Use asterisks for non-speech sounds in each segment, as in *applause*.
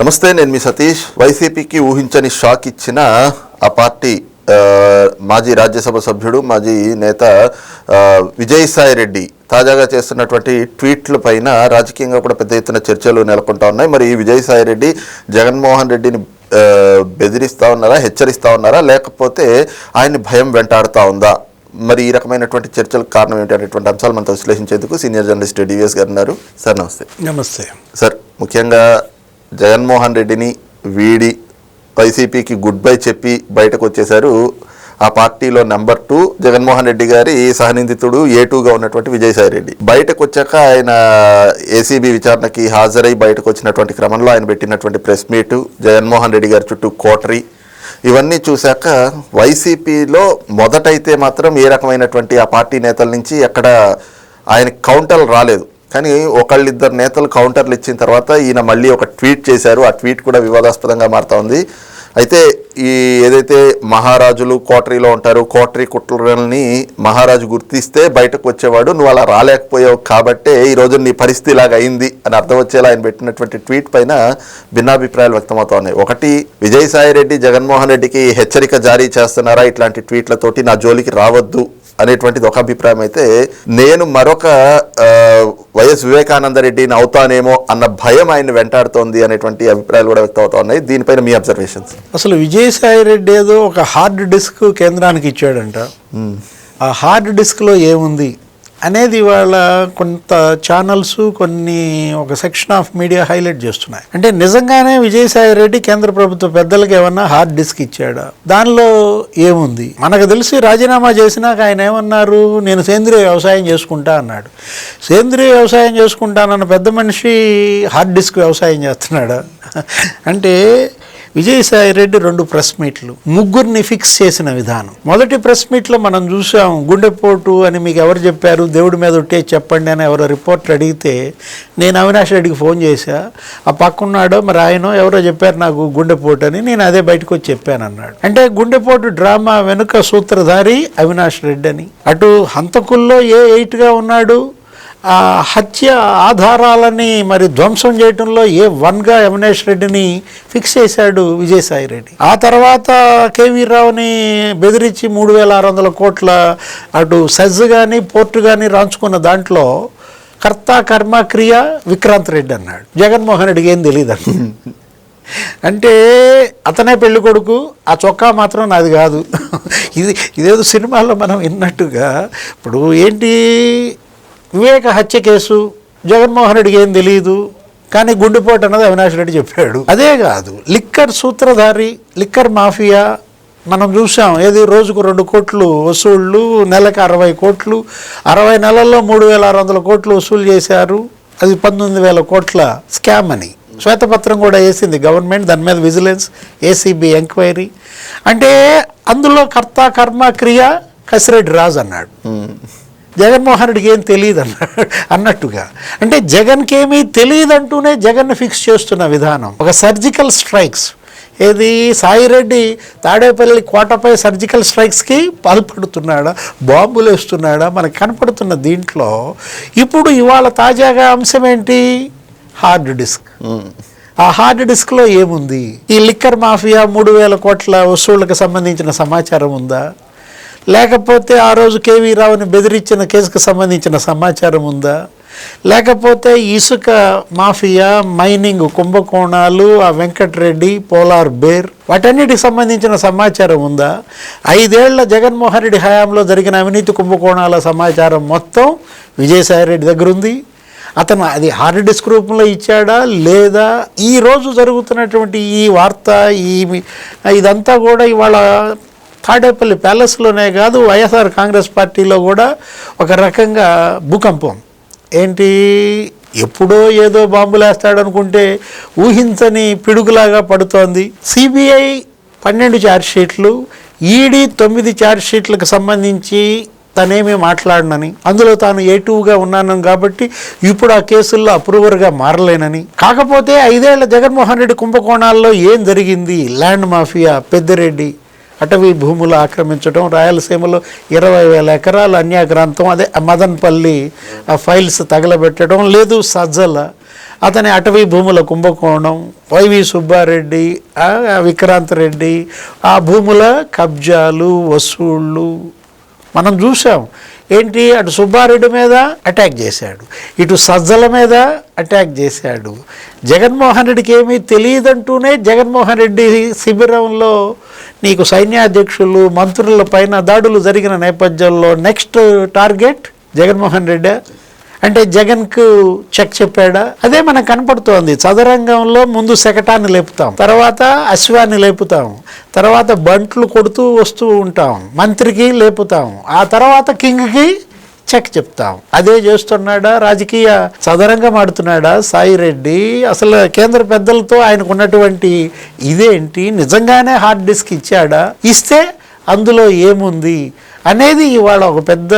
నమస్తే నేను మీ సతీష్. వైసీపీకి ఊహించని షాక్ ఇచ్చిన ఆ పార్టీ మాజీ రాజ్యసభ సభ్యుడు మాజీ నేత విజయసాయి రెడ్డి తాజాగా చేస్తున్నటువంటి ట్వీట్ల పైన రాజకీయంగా కూడా పెద్ద ఎత్తున చర్చలు నెలకొంటా ఉన్నాయి. మరి ఈ విజయసాయి రెడ్డి జగన్మోహన్ రెడ్డిని బెదిరిస్తా ఉన్నారా హెచ్చరిస్తా ఉన్నారా లేకపోతే ఆయన్ని భయం వెంటాడుతా ఉందా? మరి ఈ రకమైనటువంటి చర్చలకు కారణం ఏంటి అనేటువంటి అంశాలు మనతో విశ్లేషించేందుకు సీనియర్ జర్నలిస్ట్ డివిఎస్ గారు ఉన్నారు. సార్ నమస్తే. నమస్తే. సార్ ముఖ్యంగా జగన్మోహన్ రెడ్డిని వీడి వైసీపీకి గుడ్ బై చెప్పి బయటకు వచ్చేశారు ఆ పార్టీలో నెంబర్ టూ జగన్మోహన్ రెడ్డి గారి సహనిందితుడు ఏ టూగా ఉన్నటువంటి విజయసాయి రెడ్డి. బయటకు వచ్చాక ఆయన ఏసీబీ విచారణకి హాజరై బయటకు వచ్చినటువంటి క్రమంలో ఆయన పెట్టినటువంటి ప్రెస్ మీటు జగన్మోహన్ రెడ్డి గారి చుట్టూ కోటరీ ఇవన్నీ చూశాక వైసీపీలో మొదటైతే మాత్రం ఏ రకమైనటువంటి ఆ పార్టీ నేతల నుంచి ఎక్కడ ఆయన కౌంటర్ రాలేదు. కానీ ఒకళ్ళిద్దరు నేతలు కౌంటర్లు ఇచ్చిన తర్వాత ఈయన మళ్ళీ ఒక ట్వీట్ చేశారు. ఆ ట్వీట్ కూడా వివాదాస్పదంగా మారుతా ఉంది. అయితే ఈ ఏదైతే మహారాజులు కోటరీలో ఉంటారు కోటరీ కుట్రల్ని మహారాజు గుర్తిస్తే బయటకు వచ్చేవాడు. నువ్వు అలా రాలేకపోయావు కాబట్టే ఈరోజు నీ పరిస్థితి ఇలాగ అయింది అని అర్థం వచ్చేలా ఆయన పెట్టినటువంటి ట్వీట్ పైన భిన్నాభిప్రాయాలు వ్యక్తమవుతా ఉన్నాయి. ఒకటి విజయసాయి రెడ్డి జగన్మోహన్ రెడ్డికి హెచ్చరిక జారీ చేస్తున్నారా? ఇట్లాంటి ట్వీట్లతోటి నా జోలికి రావద్దు అనేటువంటిది ఒక అభిప్రాయం అయితే నేను మరొక వైఎస్ వివేకానంద రెడ్డిని అవుతానేమో అన్న భయం ఆయన వెంటాడుతోంది అనేటువంటి అభిప్రాయాలు కూడా వ్యక్తం అవుతా ఉన్నాయి. దీనిపైన మీ అబ్జర్వేషన్స్? అసలు విజయసాయి రెడ్డి ఏదో ఒక హార్డ్ డిస్క్ కేంద్రానికి ఇచ్చాడంట. ఆ హార్డ్ డిస్క్లో ఏముంది? అనేది ఇవాళ కొంత ఛానల్స్ కొన్ని ఒక సెక్షన్ ఆఫ్ మీడియా హైలైట్ చేస్తున్నాయి. అంటే నిజంగానే విజయసాయి రెడ్డి కేంద్ర ప్రభుత్వ పెద్దలకు ఏమన్నా హార్డ్ డిస్క్ ఇచ్చాడా? దానిలో ఏముంది? మనకు తెలిసి రాజీనామా చేసినాక ఆయన ఏమన్నారు? నేను సేంద్రియ వ్యవసాయం చేసుకుంటా అన్నాడు. సేంద్రియ వ్యవసాయం చేసుకుంటానన్న పెద్ద మనిషి హార్డ్ డిస్క్ వ్యవసాయం చేస్తున్నాడా? అంటే విజయసాయి రెడ్డి రెండు ప్రెస్ మీట్లు ముగ్గురిని ఫిక్స్ చేసిన విధానం. మొదటి ప్రెస్ మీట్లో మనం చూసాం గుండెపోటు అని మీకు ఎవరు చెప్పారు దేవుడి మీద ఉంటే చెప్పండి అని ఎవరో రిపోర్టర్ అడిగితే నేను అవినాష్ రెడ్డికి ఫోన్ చేశా ఆ పక్కన్నాడో మరి ఆయనో ఎవరో చెప్పారు నాకు గుండెపోటు అని నేను అదే బయటకు వచ్చి చెప్పాను అన్నాడు. అంటే గుండెపోటు డ్రామా వెనుక సూత్రధారి అవినాష్ రెడ్డి అని. అటు హంతకుల్లో ఏ ఎయిట్గా ఉన్నాడు హత్య ఆధారాలని మరి ధ్వంసం చేయడంలో ఏ వన్గా యమునేష్ రెడ్డిని ఫిక్స్ చేశాడు విజయసాయి రెడ్డి. ఆ తర్వాత కేవీ రావుని బెదిరించి మూడు వేల ఆరు వందల కోట్ల అటు సెజ్ కానీ పోర్టు కానీ రాంచుకున్న దాంట్లో కర్త కర్మ క్రియ విక్రాంత్ రెడ్డి అన్నాడు. జగన్మోహన్ రెడ్డికి ఏం తెలియదు *laughs* అంటే అతనే పెళ్ళి కొడుకు ఆ చొక్కా మాత్రం నాది కాదు. *laughs* ఇది ఇదేదో సినిమాల్లో మనం విన్నట్టుగా ఇప్పుడు ఏంటి వివేక హత్య కేసు జగన్మోహన్ రెడ్డికి ఏం తెలియదు కానీ గుండెపోటు అన్నది అవినాష్ రెడ్డి చెప్పాడు. అదే కాదు లిక్కర్ సూత్రధారి లిక్కర్ మాఫియా మనం చూసాం ఏది రోజుకు రెండు కోట్లు వసూళ్ళు నెలకు అరవై కోట్లు అరవై నెలల్లో మూడు వేల ఆరు వందల కోట్లు వసూలు చేశారు అది పంతొమ్మిది వేల కోట్ల స్కామ్ అని. శ్వేతపత్రం కూడా వేసింది గవర్నమెంట్ దాని మీద విజిలెన్స్ ఏసీబీ ఎంక్వైరీ. అంటే అందులో కర్త కర్మ క్రియ కసిరెడ్డి రాజు అన్నాడు. జగన్మోహన్ రెడ్డికి ఏం తెలియదు అన్నాడు అన్నట్టుగా. అంటే జగన్కి తెలియదు అంటూనే జగన్ ఫిక్స్ చేస్తున్న విధానం. ఒక సర్జికల్ స్ట్రైక్స్ ఏది? సాయిరెడ్డి తాడేపల్లి కోటపై సర్జికల్ స్ట్రైక్స్కి పాల్పడుతున్నాడా? బాంబులు వేస్తున్నాడా? మనకు కనపడుతున్న దీంట్లో ఇప్పుడు ఇవాళ తాజాగా అంశం ఏంటి? Hard disk. ఆ హార్డ్ డిస్క్లో ఏముంది? ఈ లిక్కర్ మాఫియా మూడు వేల కోట్ల వసూళ్ళకు సంబంధించిన సమాచారం ఉందా? లేకపోతే ఆ రోజు కేవీ రావుని బెదిరించిన కేసుకు సంబంధించిన సమాచారం ఉందా? లేకపోతే ఇసుక మాఫియా మైనింగ్ కుంభకోణాలు ఆ వెంకటరెడ్డి పోలార్ బేర్ వాటన్నిటికి సంబంధించిన సమాచారం ఉందా? ఐదేళ్ళ జగన్మోహన్ రెడ్డి హయాంలో జరిగిన అవినీతి కుంభకోణాల సమాచారం మొత్తం విజయసాయిరెడ్డి దగ్గర ఉంది అతను అది హార్డ్ డిస్క్ రూపంలో ఇచ్చాడా లేదా? ఈ రోజు జరుగుతున్నటువంటి ఈ వార్త ఈ ఇదంతా కూడా ఇవాళ తాడేపల్లి ప్యాలెస్లోనే కాదు వైఎస్ఆర్ కాంగ్రెస్ పార్టీలో కూడా ఒక రకంగా భూకంపం. ఏంటి? ఎప్పుడో ఏదో బాంబులేస్తాడనుకుంటే ఊహించని పిడుగులాగా పడుతోంది. సిబిఐ పన్నెండు ఛార్జ్షీట్లు ఈడీ తొమ్మిది ఛార్జ్షీట్లకు సంబంధించి తనేమీ మాట్లాడనని అందులో తాను ఏ టూగా ఉన్నాను కాబట్టి ఇప్పుడు ఆ కేసుల్లో అప్రూవర్గా మారలేనని. కాకపోతే ఐదేళ్ళ జగన్మోహన్ రెడ్డి కుంభకోణాల్లో ఏం జరిగింది? ల్యాండ్ మాఫియా పెద్దిరెడ్డి అటవీ భూములు ఆక్రమించడం రాయలసీమలో ఇరవై వేల ఎకరాలు అన్యాగ్రాంతం అదే మదన్పల్లి ఆ ఫైల్స్ తగలబెట్టడం లేదు సజ్జల. అతని అటవీ భూముల కుంభకోణం వైవి సుబ్బారెడ్డి విక్రాంత్ రెడ్డి ఆ భూముల కబ్జాలు వసూళ్ళు మనం చూసాం ఏంటి? అటు సుబ్బారెడ్డి మీద అటాక్ చేశాడు. ఇటు సజ్జల మీద అటాక్ చేశాడు. జగన్మోహన్ రెడ్డికి ఏమీ తెలియదంటూనే జగన్మోహన్ రెడ్డి శిబిరంలో నీకు సైన్యాధ్యక్షులు మంత్రుల పైన దాడులు జరిగిన నేపథ్యంలో నెక్స్ట్ టార్గెట్ జగన్మోహన్ రెడ్డి అంటే జగన్కు చెక్ చెప్పాడా? అదే మనకు కనపడుతోంది. చదరంగంలో ముందు శకటాన్ని లేపుతాం. తర్వాత అశ్వాన్ని లేపుతాం. తర్వాత బంట్లు కొడుతూ వస్తూ ఉంటాం. మంత్రికి లేపుతాం. ఆ తర్వాత కింగ్కి చెక్ చెప్తాం. అదే చేస్తున్నాడా? రాజకీయ చదరంగం ఆడుతున్నాడా? సాయి రెడ్డి అసలు కేంద్ర పెద్దలతో ఆయనకు ఉన్నటువంటి ఇదేంటి? నిజంగానే హార్డ్ డిస్క్ ఇచ్చాడా? ఇస్తే అందులో ఏముంది? అనేది ఇవాళ ఒక పెద్ద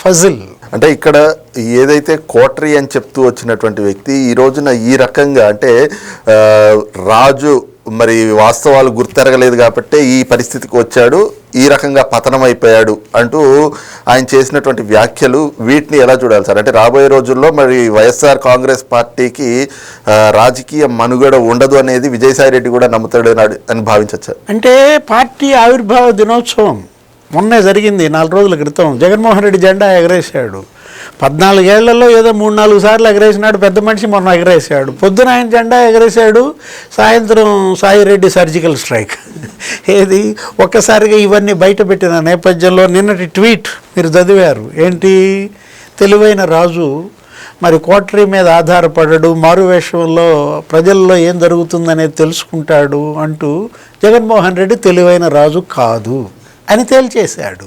ఫజిల్. అంటే ఇక్కడ ఏదైతే కోటరీ అని చెప్తూ వచ్చినటువంటి వ్యక్తి ఈ రోజున ఈ రకంగా అంటే రాజు మరి వాస్తవాలు గుర్తెరగలేదు కాబట్టి ఈ పరిస్థితికి వచ్చాడు ఈ రకంగా పతనం అయిపోయాడు అంటూ ఆయన చేసినటువంటి వ్యాఖ్యలు వీటిని ఎలా చూడాలి సార్? అంటే రాబోయే రోజుల్లో మరి వైఎస్ఆర్ కాంగ్రెస్ పార్టీకి రాజకీయ మనుగడ ఉండదు అనేది విజయసాయి రెడ్డి కూడా నమ్ముతాడు అని భావించవచ్చు అంటే పార్టీ ఆవిర్భావ దినోత్సవం. మొన్నే జరిగింది నాలుగు రోజుల క్రితం. జగన్మోహన్ రెడ్డి జెండా ఎగరేశాడు. పద్నాలుగేళ్ళలో ఏదో మూడు నాలుగు సార్లు ఎగరేసినాడు పెద్ద మనిషి మొన్న ఎగరేశాడు. పొద్దున ఆయన జెండా ఎగరేశాడు సాయంత్రం సాయిరెడ్డి సర్జికల్ స్ట్రైక్. ఏది? ఒక్కసారిగా ఇవన్నీ బయట పెట్టిన నేపథ్యంలో నిన్నటి ట్వీట్ మీరు చదివారు. ఏంటి? తెలివైన రాజు మరి కోటరీ మీద ఆధారపడడు మారువేషంలో ప్రజల్లో ఏం జరుగుతుందనేది తెలుసుకుంటాడు అంటూ జగన్మోహన్ రెడ్డి తెలివైన రాజు కాదు. అని తేల్చేశాడు.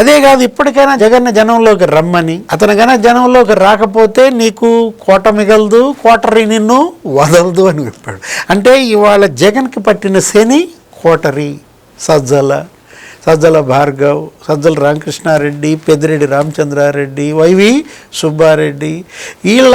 అదే కాదు ఇప్పటికైనా జగన్ జనంలోకి రమ్మని అతను గన జనంలోకి రాకపోతే నీకు కోట మిగలదు కోటరీ నిన్ను వదలదు అని చెప్పాడు. అంటే ఇవాళ జగన్కి పట్టిన శని కోటరీ. సజ్జల సజ్జల భార్గవ్ సజ్జల రామకృష్ణారెడ్డి పెద్దిరెడ్డి రామచంద్రారెడ్డి వైవి సుబ్బారెడ్డి వీళ్ళ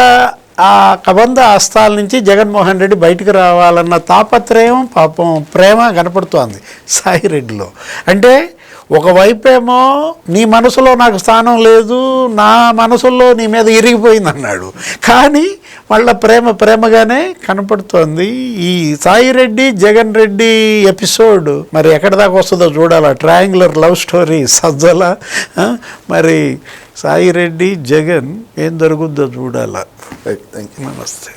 ఆ కబంధ హస్తాల నుంచి జగన్మోహన్ రెడ్డి బయటకు రావాలన్న తాపత్రయం పాపం ప్రేమ కనపడుతోంది సాయిరెడ్డిలో. అంటే ఒకవైపేమో నీ మనసులో నాకు స్థానం లేదు నా మనసులో నీ మీద ఇరిగిపోయింది అన్నాడు కానీ వాళ్ళ ప్రేమ ప్రేమగానే కనపడుతోంది. ఈ సాయిరెడ్డి జగన్ రెడ్డి ఎపిసోడ్ మరి ఎక్కడి దాకా వస్తుందో చూడాలా? ట్రయాంగులర్ లవ్ స్టోరీ సజ్జల మరి సాయిరెడ్డి జగన్ ఏం జరుగుద్దో చూడాలా? నమస్తే.